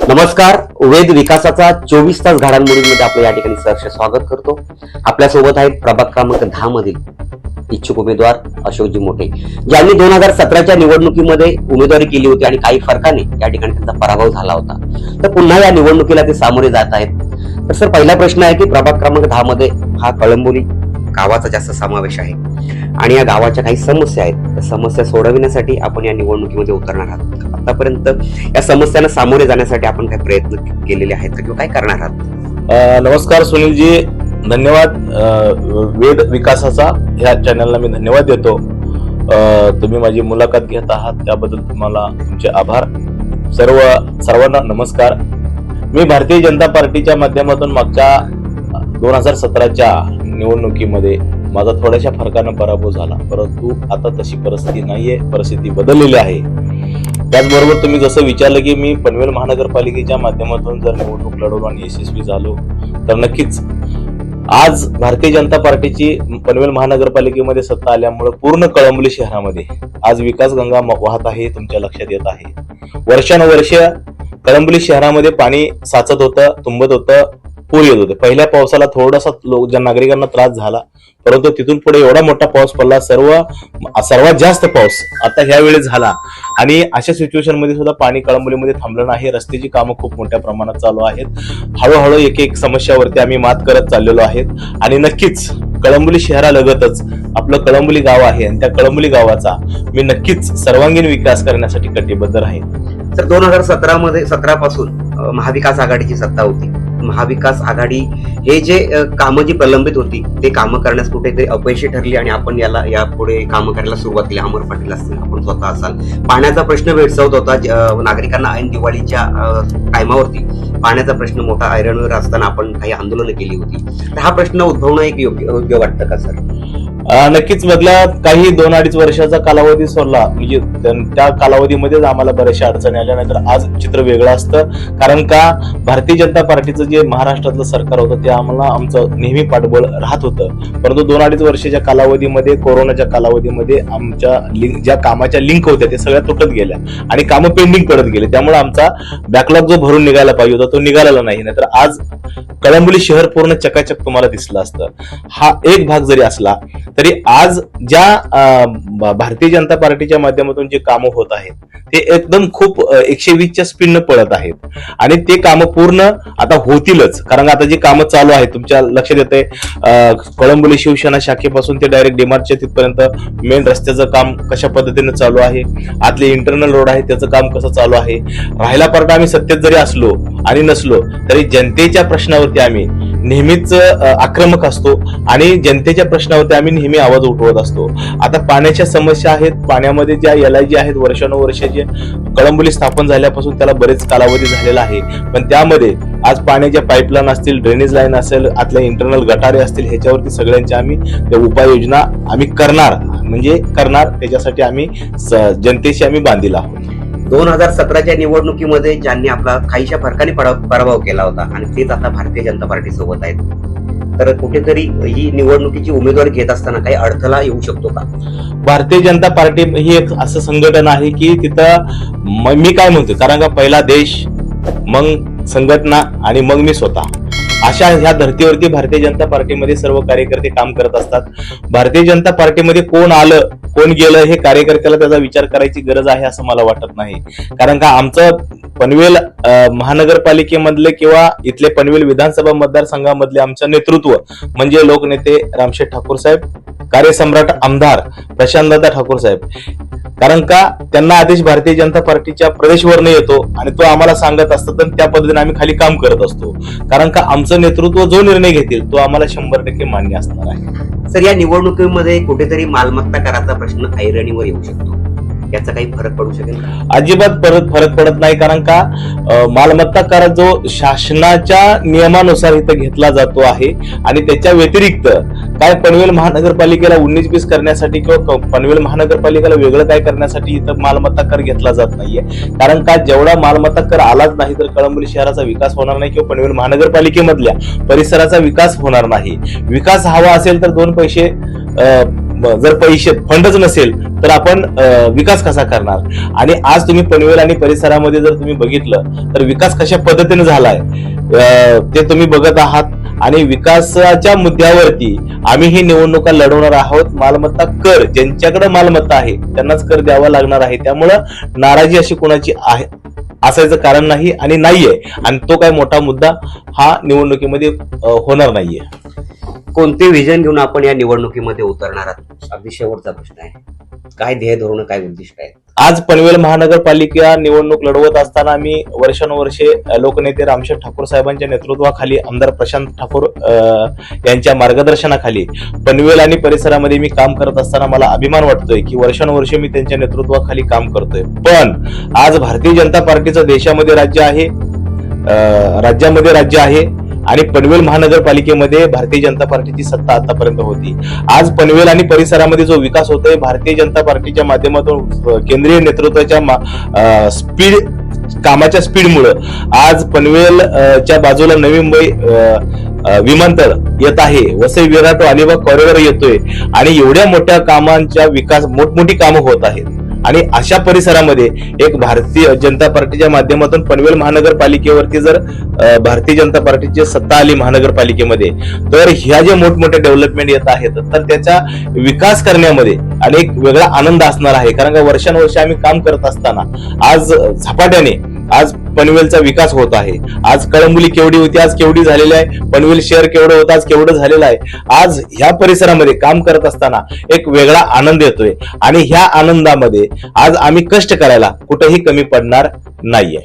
नमस्कार वेद विकासाचा चोवीस तास घडामोडींमध्ये आपलं या ठिकाणी सहर्ष स्वागत करतो. आपल्यासोबत आहेत प्रभाग क्रमांक दहा मधील इच्छुक उमेदवार अशोकजी मोठे. ज्यांनी दोन हजार सतराच्या निवडणुकीमध्ये उमेदवारी केली होती आणि काही फरकाने या ठिकाणी त्यांचा पराभव झाला होता. तर पुन्हा या निवडणुकीला ते सामोरे जात आहेत. तर सर पहिला प्रश्न आहे की प्रभाग क्रमांक दहा मध्ये हा कळंबोली गावाचा जास्त समावेश आहे. आणि या गावाच्या काही समस्या आहेत. त्या समस्या सोडविण्यासाठी आपण या निवडणुकीमध्ये उतरणार आहात. आतापर्यंत या समस्यांना सामोरे जाण्यासाठी आपण काही प्रयत्न केलेले आहेत किंवा काय करणार आहात? नमस्कार सुनीलजी. धन्यवाद. वेद विकासाचा ह्या चॅनलला मी धन्यवाद देतो. तुम्ही माझी मुलाखत घेत आहात. त्याबद्दल तुम्हाला तुमचे आभार. सर्व सर्वांना नमस्कार. मी भारतीय जनता पार्टीच्या माध्यमातून मागच्या दोन हजार सतराच्या निवडणुकीमध्ये माझा थोड्याशा फरकानं पराभव झाला. परंतु आता तशी परिस्थिती नाहीये. परिस्थिती बदललेली आहे. त्याचबरोबर तुम्ही जसं विचारलं की मी पनवेल महानगरपालिकेच्या माध्यमातून जर निवडणूक लढवलो आणि यशस्वी झालो तर नक्कीच आज भारतीय जनता पार्टीची पनवेल महानगरपालिकेमध्ये सत्ता आल्यामुळे पूर्ण कळंबली शहरामध्ये आज विकास गंगा वाहत आहे तुमच्या लक्षात येत आहे. वर्षानुवर्ष कळंबली शहरामध्ये पाणी साचत होतं तुंबत होतं. पूर येत होते. पहिल्या पावसाला थोडासा लोक ज्या नागरिकांना त्रास झाला परंतु तिथून पुढे एवढा मोठा पाऊस पडला सर्व सर्वात जास्त पाऊस आता ह्या वेळेस झाला. आणि अशा सिच्युएशनमध्ये सुद्धा पाणी कळंबोलीमध्ये थांबलं नाही. रस्त्याची कामं खूप मोठ्या प्रमाणात चालू आहेत. हळूहळू एक एक समस्यावरती आम्ही मात करत चाललेलो आहेत. आणि नक्कीच कळंबोली शहरालगतच आपलं कळंबोली गाव आहे आणि त्या कळंबोली गावाचा मी नक्कीच सर्वांगीण विकास करण्यासाठी कटिबद्ध आहे तर दोन हजार सतरा मध्ये सतरा पासून महाविकास आघाडीची सत्ता होती. महाविकास आघाडी हे जे कामं जी प्रलंबित होती ते कामं करण्यास कुठेतरी अपयशी ठरली आणि आपण याला यापुढे कामं करायला सुरुवात केली. अमर पाटील असतील आपण स्वतः असाल. पाण्याचा प्रश्न भेडसावत होता नागरिकांना ऐन दिवाळीच्या टायमावरती पाण्याचा प्रश्न मोठा ऐरणवर असताना आपण काही आंदोलनं केली होती. तर हा प्रश्न उद्भवणं एक योग्य योग्य वाटतं का सर? नक्कीच मधल्या काही दोन अडीच वर्षाचा कालावधी सोडला. म्हणजे त्या- कालावधीमध्येच आम्हाला बऱ्याचशा अडचणी आल्या नाहीतर आज चित्र वेगळं असतं. कारण का? भारतीय जनता पार्टीचं जे महाराष्ट्रातलं सरकार होतं ते आम्हाला आमचं नेहमी पाठबळ राहत होतं. परंतु दोन अडीच वर्षाच्या कालावधीमध्ये कोरोनाच्या कालावधीमध्ये आमच्या लिंक ज्या कामाच्या लिंक होत्या ते सगळ्या तुटत गेल्या. आणि कामं पेंडिंग पडत गेले. त्यामुळे आमचा बॅकलॉग जो भरून निघायला पाहिजे होता तो निघालेला नाही. नाहीतर आज कळंबोली शहर पूर्ण चकाचक तुम्हाला दिसलं असतं. हा एक भाग जरी असला तरी आज ज्या भारतीय जनता पार्टीच्या माध्यमातून जे कामं होत आहेत ते एकदम खूप एकशे वीसच्या स्पीडनं पळत आहेत. आणि ते कामं पूर्ण आता होतीलच. कारण आता जी कामं चालू आहेत तुमच्या लक्षात येते कळंबोली शिवसेना शाखेपासून ते डायरेक्ट डिमार्टच्या तिथपर्यंत मेन रस्त्याचं काम कशा पद्धतीने चालू आहे आतले इंटरनल रोड आहे त्याचं काम कसं चालू आहे राहिला पार्ट आम्ही सत्तेत जरी असलो आणि नसलो तरी जनतेच्या प्रश्नावरती आम्ही नेहमीच आक्रमक असतो आणि जनतेच्या प्रश्नावरती आम्ही नेहमी आवाज उठवत असतो. आता पाण्याच्या समस्या आहेत पाण्यामध्ये ज्या एल आय जी आहेत वर्षानुवर्षे जे कळंबोली स्थापन झाल्यापासून त्याला बरेच कालावधी झालेला आहे. पण त्यामध्ये आज पाण्याच्या पाईपलाईन असतील ड्रेनेज लाईन असेल आतल्या इंटरनल गटारे असतील ह्याच्यावरती सगळ्यांच्या आम्ही त्या उपाययोजना आम्ही करणार. म्हणजे करणार त्याच्यासाठी आम्ही स- जनतेशी आम्ही बांधील आहोत. दोन हजार सतराच्या निवडणुकीमध्ये ज्यांनी आपला काहीशा फरकाने पराभव केला होता आणि तेच आता भारतीय जनता पार्टी सोबत आहेत. तर कुठेतरी ही निवडणुकीची उमेदवारी घेत असताना काही अडथळा येऊ शकतो का? भारतीय जनता पार्टी ही एक असं संघटन आहे की तिथं मी काय म्हणतो? कारण का पहिला देश मग संघटना आणि मग मी स्वतः. अशा ह्या धर्तीवरती भारतीय जनता पार्टीमध्ये सर्व कार्यकर्ते काम करत असतात. भारतीय जनता पार्टीमध्ये कोण आलं कोण गेलं हे कार्यकर्त्याला त्याचा विचार करायची गरज आहे असं मला वाटत नाही. कारण का आमचं पनवेल महानगरपालिकेमधले किंवा इथले पनवेल विधानसभा मतदारसंघामधले आमचं नेतृत्व म्हणजे लोकनेते रामशेठ ठाकूर साहेब कार्यसम्राट आमदार प्रशांतदादा ठाकूर साहेब. कारण का त्यांना आदेश भारतीय जनता पार्टीच्या प्रदेशवरनं येतो आणि तो आम्हाला सांगत असतात आणि त्या पद्धतीने आम्ही खाली काम करत असतो. कारण का आमचं नेतृत्व जो निर्णय घेतील तो आम्हाला शंभर टक्के मान्य असणार आहे. सर या निवडणुकीमध्ये कुठेतरी मालमत्ता कराचा प्रश्न ऐरणीवर येऊ शकतो. याचा काही फरक पडू शकेल अजिबात परत फरक पडत नाही कारण का मालमत्ता कर जो शासनाच्या नियमानुसार इथं घेतला जातो आहे आणि त्याच्या व्यतिरिक्त काय पनवेल महानगरपालिकेला उन्नीस बीस करण्यासाठी किंवा पनवेल महानगरपालिकेला वेगळं काय करण्यासाठी इथं मालमत्ता कर घेतला जात नाहीये. कारण का जेवढा मालमत्ता कर आलाच नाही तर कळंबोली शहराचा विकास होणार नाही किंवा पनवेल महानगरपालिकेमधल्या परिसराचा विकास होणार नाही. विकास हवा असेल तर दोन पैसे अं, जर पैसे फंडच नसेल तर आपण विकास कसा करणार? आणि आज तुम्ही पनवेल आणि परिसरामध्ये जर तुम्ही बघितलं तर विकास कशा पद्धतीने झालाय? ते तुम्ही बघत आहात. आणि विकासाच्या मुद्द्यावरती आम्ही ही निवडणुका लढवणार आहोत. मालमत्ता कर ज्यांच्याकडे मालमत्ता आहे त्यांनाच कर द्यावा लागणार आहे. त्यामुळं नाराजी अशी कोणाची आहे असायचं कारण नाही आणि नाहीये. आणि तो काय मोठा मुद्दा हा निवडणुकीमध्ये होणार नाहीये. कोणते विजन घेऊन आपण या निवडणुकीमध्ये उतरणार आहात? अगदी शेवटचा प्रश्न आहे. काय ध्येय धोरण काय उद्दिष्ट आहे आज पनवेल महानगरपालिका निवडणूक लढवत असताना आम्ही वर्षानुवर्षे लोकनेते रामशेठ ठाकूर साहेबांच्या नेतृत्वाखाली आमदार प्रशांत ठाकूर यांच्या मार्गदर्शनाखाली पनवेल आणि परिसरामध्ये मी काम करत असताना मला अभिमान वाटतोय की वर्षानुवर्षे मी त्यांच्या नेतृत्वाखाली काम करतोय. पण आज भारतीय जनता पार्टीचं देशामध्ये राज्य आहे राज्यामध्ये राज्य आहे आणि पनवेल महानगरपालिकेमध्ये भारतीय जनता पार्टीची सत्ता आतापर्यंत होती. आज पनवेल आणि परिसरामध्ये जो विकास होतोय भारतीय जनता पार्टीच्या माध्यमातून केंद्रीय नेतृत्वाच्या मा- स्पीड कामाच्या स्पीडमुळे आज पनवेल च्या बाजूला नवी मुंबई विमानतळ येत आहे. वसई विराट अलिबाग कॉरिडॉर येतोय. आणि एवढ्या मोठ्या कामांच्या विकास मोठमोठी कामं होत आहेत. आणि अशा परिसरामध्ये एक भारतीय जनता पार्टीच्या माध्यमातून पनवेल महानगरपालिकेवरती जर भारतीय जनता पार्टीची सत्ता आली महानगरपालिकेमध्ये तर ह्या ज्या मोठमोठ्या डेव्हलपमेंट येत आहेत तर त्याचा विकास करण्यामध्ये आणि एक वेगळा आनंद असणार आहे. कारण का वर्षानुवर्षे आम्ही काम करत असताना आज झपाट्याने आज पनवेलचा विकास होत आहे. आज कळंबुली केवढी होती आज केवढी झालेली आहे. पनवेल शहर केवढं होतं आज केवढं झालेलं आहे. आज ह्या परिसरामध्ये काम करत असताना एक वेगळा आनंद येतोय. आणि ह्या आनंदामध्ये आज आम्ही कष्ट करायला कुठेही कमी पडणार नाहीये.